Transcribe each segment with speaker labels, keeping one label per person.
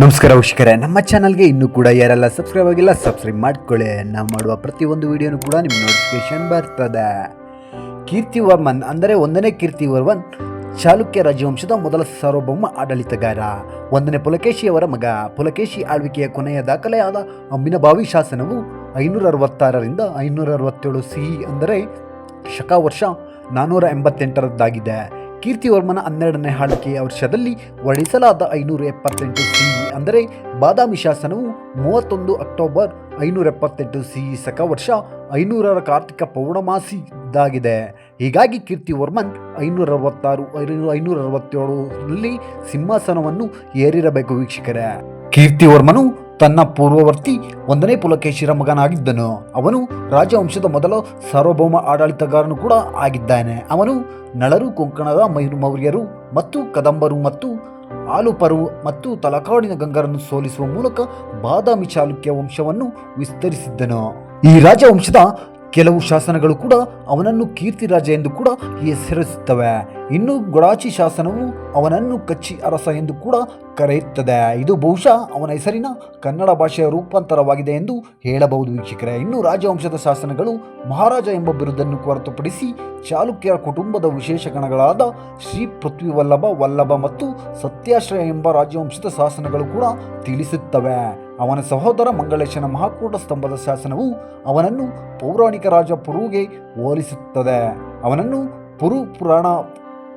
Speaker 1: ನಮಸ್ಕಾರ ವೀಕ್ಷಕರೇ, ನಮ್ಮ ಚಾನಲ್ಗೆ ಇನ್ನೂ ಕೂಡ ಯಾರೆಲ್ಲ ಸಬ್ಸ್ಕ್ರೈಬ್ ಆಗಿಲ್ಲ ಸಬ್ಸ್ಕ್ರೈಬ್ ಮಾಡ್ಕೊಳ್ಳಿ. ನಾವು ಮಾಡುವ ಪ್ರತಿಯೊಂದು ವಿಡಿಯೋನು ಕೂಡ ನಿಮ್ಮ ನೋಟಿಫಿಕೇಶನ್ ಬರ್ತದೆ. ಕೀರ್ತಿವರ್ಮನ್ ಅಂದರೆ ಒಂದನೇ ಕೀರ್ತಿವರ್ಮನ್ ಚಾಲುಕ್ಯ ರಾಜವಂಶದ ಮೊದಲ ಸಾರ್ವಭೌಮ ಆಡಳಿತಗಾರ. ಒಂದನೇ ಪುಲಕೇಶಿಯವರ ಮಗ. ಪುಲಕೇಶಿ ಆಳ್ವಿಕೆಯ ಕೊನೆಯ ದಾಖಲೆಯಾದ ಅಂಬಿನಬಾವಿ ಶಾಸನವು ಐನೂರ ಅರವತ್ತಾರರಿಂದ ಐನೂರ ಅರವತ್ತೇಳು ಸಿಹಿ ಅಂದರೆ ಶಕ ವರ್ಷ ನಾನ್ನೂರ ಎಂಬತ್ತೆಂಟರದ್ದಾಗಿದೆ ಕೀರ್ತಿವರ್ಮನ ಹನ್ನೆರಡನೇ ಆಳ್ವಿಕೆಯ ವರ್ಷದಲ್ಲಿ ಹೊರಡಿಸಲಾದ ಐನೂರ ಎಪ್ಪತ್ತೆಂಟು ಸಿ ಅಂದರೆ ಬಾದಾಮಿ ಶಾಸನವು ಮೂವತ್ತೊಂದು ಅಕ್ಟೋಬರ್ ಐನೂರ ಎಪ್ಪತ್ತೆಂಟು ಸಿ ಸಕ ವರ್ಷ ಐನೂರರ ಕಾರ್ತಿಕ ಪೌರ್ಣಮಾಸಿ ಇದ್ದಾಗಿದೆ ಹೀಗಾಗಿ ಕೀರ್ತಿವರ್ಮನ್ ಐನೂರ ಅರವತ್ತಾರು ಐನೂರ ಅರವತ್ತೇಳರಲ್ಲಿ ಸಿಂಹಾಸನವನ್ನು ಏರಿರಬೇಕು ವೀಕ್ಷಕರೇ. ಕೀರ್ತಿವರ್ಮನು ತನ್ನ ಪೂರ್ವವರ್ತಿ ಒಂದನೇ ಪುಲಕೇಶಿರ ಮಗನಾಗಿದ್ದನು. ಅವನು ರಾಜವಂಶದ ಮೊದಲ ಸಾರ್ವಭೌಮ ಆಡಳಿತಗಾರನು ಕೂಡ ಆಗಿದ್ದಾನೆ. ಅವನು ನಳರು, ಕೊಂಕಣದ ಮೈರು ಮೌರ್ಯರು ಮತ್ತು ಕದಂಬರು ಮತ್ತು ಆಲುಪರು ಮತ್ತು ತಲಕಾಡಿನ ಗಂಗರನ್ನು ಸೋಲಿಸುವ ಮೂಲಕ ಬಾದಾಮಿ ಚಾಲುಕ್ಯ ವಂಶವನ್ನು ವಿಸ್ತರಿಸಿದ್ದನು. ಈ ರಾಜವಂಶದ ಕೆಲವು ಶಾಸನಗಳು ಕೂಡ ಅವನನ್ನು ಕೀರ್ತಿರಾಜ ಎಂದು ಕೂಡ ಹೆಸರಿಸುತ್ತವೆ. ಇನ್ನು ಗೊಡಾಚಿ ಶಾಸನವು ಅವನನ್ನು ಕಚ್ಚಿ ಅರಸ ಎಂದು ಕೂಡ ಕರೆಯುತ್ತದೆ. ಇದು ಬಹುಶಃ ಅವನ ಹೆಸರಿನ ಕನ್ನಡ ಭಾಷೆಯ ರೂಪಾಂತರವಾಗಿದೆ ಎಂದು ಹೇಳಬಹುದು ವೀಕ್ಷಕರೇ. ಇನ್ನು ರಾಜವಂಶದ ಶಾಸನಗಳು ಮಹಾರಾಜ ಎಂಬ ಬಿರುದನ್ನು ಹೊರತುಪಡಿಸಿ ಚಾಲುಕ್ಯರ ಕುಟುಂಬದ ವಿಶೇಷ ಗಣಗಳಾದ ಶ್ರೀ ಪೃಥ್ವಿ ವಲ್ಲಭ ವಲ್ಲಭ ಮತ್ತು ಸತ್ಯಾಶ್ರಯ ಎಂಬ ರಾಜವಂಶದ ಶಾಸನಗಳು ಕೂಡ ತಿಳಿಸುತ್ತವೆ. ಅವನ ಸಹೋದರ ಮಂಗಳೇಶನ ಮಹಾಕೂಟ ಸ್ತಂಭದ ಶಾಸನವು ಅವನನ್ನು ಪೌರಾಣಿಕ ರಾಜ ಪುರುಗೆ ಹೋಲಿಸುತ್ತದೆ. ಅವನನ್ನು ಪುರು ಪುರಾಣ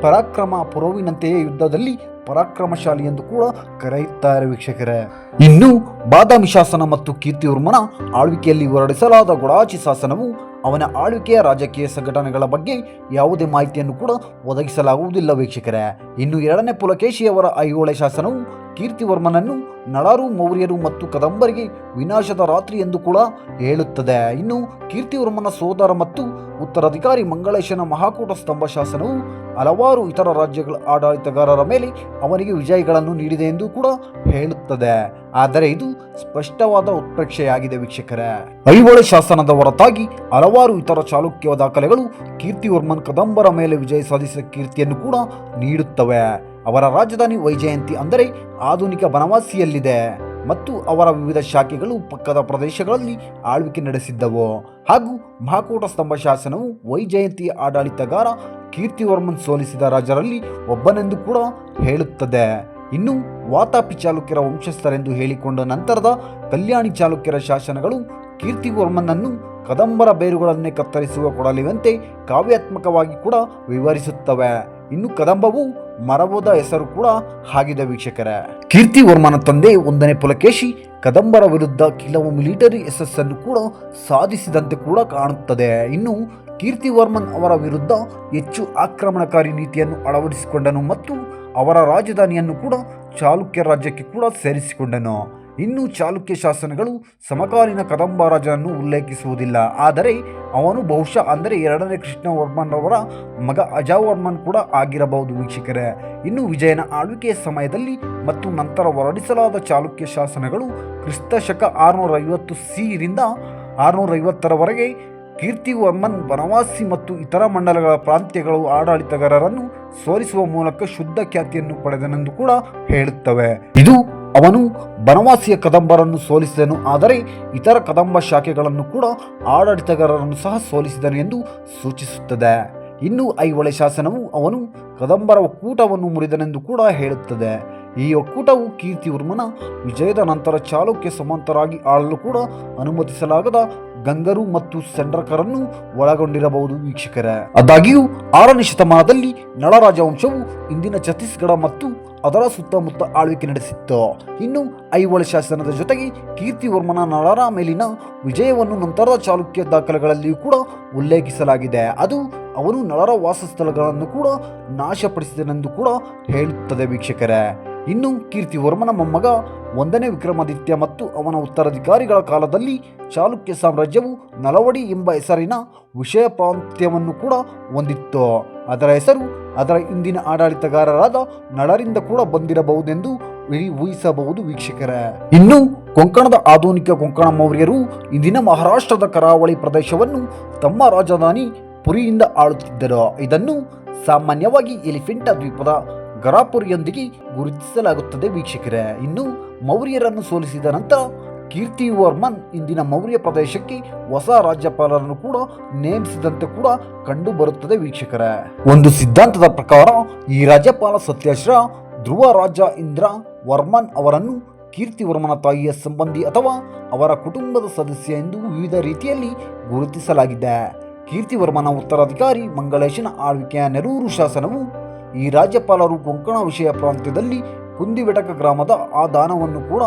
Speaker 1: ಪರಾಕ್ರಮ ಪುರುವಿನಂತೆಯೇ ಯುದ್ಧದಲ್ಲಿ ಪರಾಕ್ರಮಶಾಲಿ ಎಂದು ಕೂಡ ಕರೆಯುತ್ತಾರೆ ವೀಕ್ಷಕರೇ. ಇನ್ನು ಬಾದಾಮಿ ಶಾಸನ ಮತ್ತು ಕೀರ್ತಿವರ್ಮನ ಆಳ್ವಿಕೆಯಲ್ಲಿ ಹೊರಡಿಸಲಾದ ಗೊಡಾಚಿ ಶಾಸನವು ಅವನ ಆಳ್ವಿಕೆಯ ರಾಜಕೀಯ ಸಂಘಟನೆಗಳ ಬಗ್ಗೆ ಯಾವುದೇ ಮಾಹಿತಿಯನ್ನು ಕೂಡ ಒದಗಿಸಲಾಗುವುದಿಲ್ಲ ವೀಕ್ಷಕರೇ. ಇನ್ನು ಎರಡನೇ ಪುಲಕೇಶಿಯವರ ಐಹೊಳೆ ಶಾಸನವು ಕೀರ್ತಿವರ್ಮನನ್ನು ನಳರು, ಮೌರ್ಯರು ಮತ್ತು ಕದಂಬರಿಗೆ ವಿನಾಶದ ರಾತ್ರಿ ಎಂದು ಕೂಡ ಹೇಳುತ್ತದೆ. ಇನ್ನು ಕೀರ್ತಿವರ್ಮನ ಸೋದರ ಮತ್ತು ಉತ್ತರಾಧಿಕಾರಿ ಮಂಗಳೇಶನ ಮಹಾಕೂಟ ಸ್ತಂಭ ಶಾಸನವು ಹಲವಾರು ಇತರ ರಾಜ್ಯಗಳ ಆಡಳಿತಗಾರರ ಮೇಲೆ ಅವನಿಗೆ ವಿಜಯಗಳನ್ನು ನೀಡಿದೆ ಎಂದು ಕೂಡ ಹೇಳುತ್ತದೆ. ಆದರೆ ಇದು ಸ್ಪಷ್ಟವಾದ ಉತ್ಪ್ರೇಕ್ಷೆಯಾಗಿದೆ ವೀಕ್ಷಕರೇ. ಐಹೊಳೆ ಶಾಸನದ ಹೊರತಾಗಿ ಹಲವಾರು ಇತರ ಚಾಲುಕ್ಯ ದಾಖಲೆಗಳು ಕೀರ್ತಿವರ್ಮನ್ ಕದಂಬರ ಮೇಲೆ ವಿಜಯ ಸಾಧಿಸಿದ ಕೀರ್ತಿಯನ್ನು ಕೂಡ ನೀಡುತ್ತವೆ. ಅವರ ರಾಜಧಾನಿ ವೈಜಯಂತಿ ಅಂದರೆ ಆಧುನಿಕ ಬನವಾಸಿಯಲ್ಲಿದೆ ಮತ್ತು ಅವರ ವಿವಿಧ ಶಾಖೆಗಳು ಪಕ್ಕದ ಪ್ರದೇಶಗಳಲ್ಲಿ ಆಳ್ವಿಕೆ ನಡೆಸಿದ್ದವು. ಹಾಗೂ ಮಹಾಕೂಟ ಸ್ತಂಭ ಶಾಸನವು ವೈಜಯಂತಿಯ ಆಡಳಿತಗಾರ ಕೀರ್ತಿವರ್ಮನ್ ಸೋಲಿಸಿದ ರಾಜರಲ್ಲಿ ಒಬ್ಬನೆಂದು ಕೂಡ ಹೇಳುತ್ತದೆ. ಇನ್ನು ವಾತಾಪಿ ಚಾಲುಕ್ಯರ ವಂಶಸ್ಥರೆಂದು ಹೇಳಿಕೊಂಡ ನಂತರದ ಕಲ್ಯಾಣಿ ಚಾಲುಕ್ಯರ ಶಾಸನಗಳು ಕೀರ್ತಿವರ್ಮನನ್ನು ಕದಂಬರ ಬೇರುಗಳನ್ನೇ ಕತ್ತರಿಸುವ ಕೊಡಲಿವಂತೆ ಕಾವ್ಯಾತ್ಮಕವಾಗಿ ಕೂಡ ವಿವರಿಸುತ್ತವೆ. ಇನ್ನು ಕದಂಬವು ಮರಬೋದ ಹೆಸರು ಕೂಡ ಆಗಿದೆ ವೀಕ್ಷಕರೇ. ಕೀರ್ತಿವರ್ಮನ ತಂದೆ ಒಂದನೇ ಪುಲಕೇಶಿ, ಕದಂಬರ ವಿರುದ್ಧ ಕೆಲವು ಮಿಲಿಟರಿ ಯಶಸ್ಸನ್ನು ಕೂಡ ಸಾಧಿಸಿದಂತೆ ಕೂಡ ಕಾಣುತ್ತದೆ. ಇನ್ನು ಕೀರ್ತಿವರ್ಮನ್ ಅವರ ವಿರುದ್ಧ ಹೆಚ್ಚು ಆಕ್ರಮಣಕಾರಿ ನೀತಿಯನ್ನು ಅಳವಡಿಸಿಕೊಂಡನು ಮತ್ತು ಅವರ ರಾಜಧಾನಿಯನ್ನು ಕೂಡ ಚಾಲುಕ್ಯ ರಾಜ್ಯಕ್ಕೆ ಕೂಡ ಸೇರಿಸಿಕೊಂಡನು. ಇನ್ನು ಚಾಲುಕ್ಯ ಶಾಸನಗಳು ಸಮಕಾಲೀನ ಕದಂಬ ರಾಜನನ್ನು ಉಲ್ಲೇಖಿಸುವುದಿಲ್ಲ. ಆದರೆ ಅವನು ಬಹುಶಃ ಅಂದರೆ ಎರಡನೇ ಕೃಷ್ಣವರ್ಮನ್ರವರ ಮಗ ಅಜಾವರ್ಮನ್ ಕೂಡ ಆಗಿರಬಹುದು ವೀಕ್ಷಕರೇ. ಇನ್ನು ವಿಜಯನ ಆಳ್ವಿಕೆಯ ಸಮಯದಲ್ಲಿ ಮತ್ತು ನಂತರ ಹೊರಡಿಸಲಾದ ಚಾಲುಕ್ಯ ಶಾಸನಗಳು ಕ್ರಿಸ್ತ ಶಕ ಆರುನೂರ ಐವತ್ತು ಸಿರಿಂದ ಆರುನೂರ ಐವತ್ತರವರೆಗೆ ಕೀರ್ತಿವರ್ಮನ್ ಬನವಾಸಿ ಮತ್ತು ಇತರ ಮಂಡಲಗಳ ಪ್ರಾಂತ್ಯಗಳು ಆಡಳಿತಗಾರರನ್ನು ಸೋಲಿಸುವ ಮೂಲಕ ಶುದ್ಧ ಖ್ಯಾತಿಯನ್ನು ಪಡೆದನೆಂದು ಕೂಡ ಹೇಳುತ್ತವೆ. ಇದು ಅವನು ಬನವಾಸಿಯ ಕದಂಬರನ್ನು ಸೋಲಿಸಿದನು, ಆದರೆ ಇತರ ಕದಂಬ ಶಾಖೆಗಳನ್ನು ಕೂಡ ಆಡಳಿತಗಾರರನ್ನು ಸಹ ಸೋಲಿಸಿದನು ಎಂದು ಸೂಚಿಸುತ್ತದೆ. ಇನ್ನು ಐಹೊಳೆ ಶಾಸನವು ಅವನು ಕದಂಬರ ಒಕ್ಕೂಟವನ್ನು ಮುರಿದನೆಂದು ಕೂಡ ಹೇಳುತ್ತದೆ. ಈ ಒಕ್ಕೂಟವು ಕೀರ್ತಿವರ್ಮನ ವಿಜಯದ ನಂತರ ಚಾಲುಕ್ಯ ಸಮಂತರಾಗಿ ಆಳಲು ಕೂಡ ಅನುಮತಿಸಲಾಗದ ಗಂಗರು ಮತ್ತು ಸೆಂಡ್ರಕರನ್ನು ಒಳಗೊಂಡಿರಬಹುದು ವೀಕ್ಷಕರೇ. ಆದಾಗ್ಯೂ, ಆರನೇ ಶತಮಾನದಲ್ಲಿ ನಳ ರಾಜವಂಶವು ಇಂದಿನ ಛತ್ತೀಸ್ಗಢ ಮತ್ತು ಅದರ ಸುತ್ತಮುತ್ತ ಆಳ್ವಿಕೆ ನಡೆಸಿತ್ತು. ಇನ್ನು ಐಹೊಳೆ ಶಾಸನದ ಜೊತೆಗೆ ಕೀರ್ತಿವರ್ಮನ ನಳರ ಮೇಲಿನ ವಿಜಯವನ್ನು ನಂತರದ ಚಾಲುಕ್ಯ ದಾಖಲೆಗಳಲ್ಲಿಯೂ ಕೂಡ ಉಲ್ಲೇಖಿಸಲಾಗಿದೆ. ಅದು ಅವನು ನಳರ ವಾಸಸ್ಥಳಗಳನ್ನು ಕೂಡ ನಾಶಪಡಿಸಿದನೆಂದು ಕೂಡ ಹೇಳುತ್ತದೆ ವೀಕ್ಷಕರೇ. ಇನ್ನು ಕೀರ್ತಿವರ್ಮನ ಮೊಮ್ಮಗ ಒಂದನೇ ವಿಕ್ರಮಾದಿತ್ಯ ಮತ್ತು ಅವನ ಉತ್ತರಾಧಿಕಾರಿಗಳ ಕಾಲದಲ್ಲಿ ಚಾಲುಕ್ಯ ಸಾಮ್ರಾಜ್ಯವು ನಲವಡಿ ಎಂಬ ಹೆಸರಿನ ವಿಷಯ ಪ್ರಾಂತ್ಯವನ್ನು ಕೂಡ ಹೊಂದಿತ್ತು. ಅದರ ಹೆಸರು ಅದರ ಇಂದಿನ ಆಡಳಿತಗಾರರಾದ ನಳರಿಂದ ಕೂಡ ಬಂದಿರಬಹುದೆಂದು ಊಹಿ- ಊಹಿಸಬಹುದು ವೀಕ್ಷಕರ. ಇನ್ನು ಕೊಂಕಣದ ಆಧುನಿಕ ಕೊಂಕಣ ಮೌರ್ಯರು ಇಂದಿನ ಮಹಾರಾಷ್ಟ್ರದ ಕರಾವಳಿ ಪ್ರದೇಶವನ್ನು ತಮ್ಮ ರಾಜಧಾನಿ ಪುರಿಯಿಂದ ಆಳುತ್ತಿದ್ದರು. ಇದನ್ನು ಸಾಮಾನ್ಯವಾಗಿ ಎಲಿಫೆಂಟ ದ್ವೀಪದ ಗರಾಪುರಿಯೊಂದಿಗೆ ಗುರುತಿಸಲಾಗುತ್ತದೆ ವೀಕ್ಷಕರೇ. ಇನ್ನು ಮೌರ್ಯರನ್ನು ಸೋಲಿಸಿದ ನಂತರ ಕೀರ್ತಿವರ್ಮನ್ ಇಂದಿನ ಮೌರ್ಯ ಪ್ರದೇಶಕ್ಕೆ ಹೊಸ ರಾಜ್ಯಪಾಲರನ್ನು ಕೂಡ ನೇಮಿಸಿದಂತೆ ಕೂಡ ಕಂಡು ಬರುತ್ತದೆ ವೀಕ್ಷಕರೇ. ಒಂದು ಸಿದ್ಧಾಂತದ ಪ್ರಕಾರ ಈ ರಾಜ್ಯಪಾಲ ಸತ್ಯಶ್ರ ಧ್ರುವ ರಾಜ ಇಂದ್ರ ವರ್ಮನ್ ಅವರನ್ನು ಕೀರ್ತಿವರ್ಮನ ತಾಯಿಯ ಸಂಬಂಧಿ ಅಥವಾ ಅವರ ಕುಟುಂಬದ ಸದಸ್ಯ ಎಂದು ವಿವಿಧ ರೀತಿಯಲ್ಲಿ ಗುರುತಿಸಲಾಗಿದೆ. ಕೀರ್ತಿವರ್ಮನ ಉತ್ತರಾಧಿಕಾರಿ ಮಂಗಳೇಶನ ಆಳ್ವಿಕೆಯ ನೆರೂರು ಶಾಸನವು ಈ ರಾಜ್ಯಪಾಲರು ಕೊಂಕಣ ವಿಷಯ ಪ್ರಾಂತ್ಯದಲ್ಲಿ ಕುಂದಿಬೆಟಕ ಗ್ರಾಮದ ಆ ದಾನವನ್ನು ಕೂಡ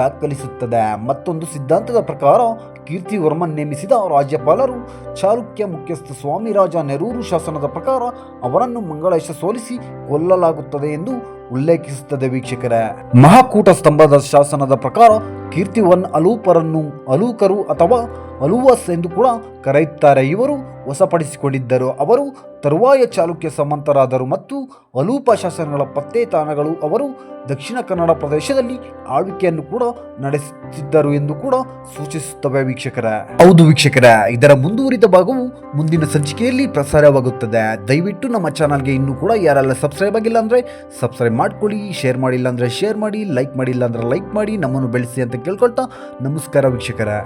Speaker 1: ದಾಖಲಿಸುತ್ತದೆ. ಮತ್ತೊಂದು ಸಿದ್ಧಾಂತದ ಪ್ರಕಾರ ಕೀರ್ತಿವರ್ಮನ್ ನೇಮಿಸಿದ ರಾಜ್ಯಪಾಲರು ಚಾಲುಕ್ಯ ಮುಖ್ಯಸ್ಥ ಸ್ವಾಮಿರಾಜ ನೆರೂರು ಶಾಸನದ ಪ್ರಕಾರ ಅವರನ್ನು ಮಂಗಳೇಶ ಸೋಲಿಸಿ ಕೊಲ್ಲಲಾಗುತ್ತದೆ ಎಂದು ಉಲ್ಲೇಖಿಸುತ್ತದೆ ವೀಕ್ಷಕರೇ. ಮಹಾಕೂಟ ಸ್ತಂಭದ ಶಾಸನದ ಪ್ರಕಾರ ಕೀರ್ತಿವನ್ ಅಲೂಪರನ್ನು ಅಲೂಕರು ಅಥವಾ ಅಲುವಸ್ ಎಂದು ಕೂಡ ಕರೆಯುತ್ತಾರೆ. ಇವರು ವಶಪಡಿಸಿಕೊಂಡಿದ್ದರು. ಅವರು ತರುವಾಯ ಚಾಲುಕ್ಯ ಸಮಂತರಾದರು ಮತ್ತು ಅಲೂಪ ಶಾಸನಗಳ ಪತ್ತೆ ತಾಣಗಳು ಅವರು ದಕ್ಷಿಣ ಕನ್ನಡ ಪ್ರದೇಶದಲ್ಲಿ ಆಳ್ವಿಕೆಯನ್ನು ಕೂಡ ನಡೆಸುತ್ತಿದ್ದರು ಎಂದು ಕೂಡ ಸೂಚಿಸುತ್ತವೆ ವೀಕ್ಷಕರ. ಹೌದು ವೀಕ್ಷಕರ, ಇದರ ಮುಂದುವರಿದ ಭಾಗವು ಮುಂದಿನ ಸಂಚಿಕೆಯಲ್ಲಿ ಪ್ರಸಾರವಾಗುತ್ತದೆ. ದಯವಿಟ್ಟು ನಮ್ಮ ಚಾನಲ್ಗೆ ಇನ್ನೂ ಕೂಡ ಯಾರೆಲ್ಲ ಸಬ್ಸ್ಕ್ರೈಬ್ ಆಗಿಲ್ಲ ಅಂದ್ರೆ ಸಬ್ಸ್ಕ್ರೈಬ್ ಮಾಡ್ಕೊಳ್ಳಿ ಶೇರ್ ಮಾಡಿಲ್ಲ ಅಂದರೆ ಶೇರ್ ಮಾಡಿ ಲೈಕ್ ಮಾಡಿಲ್ಲ ಅಂದರೆ ಲೈಕ್ ಮಾಡಿ, ನಮ್ಮನ್ನು ಬೆಳೆಸಿ ಅಂತ ಕೇಳ್ಕೊಳ್ತಾ ನಮಸ್ಕಾರ ವೀಕ್ಷಕರೇ.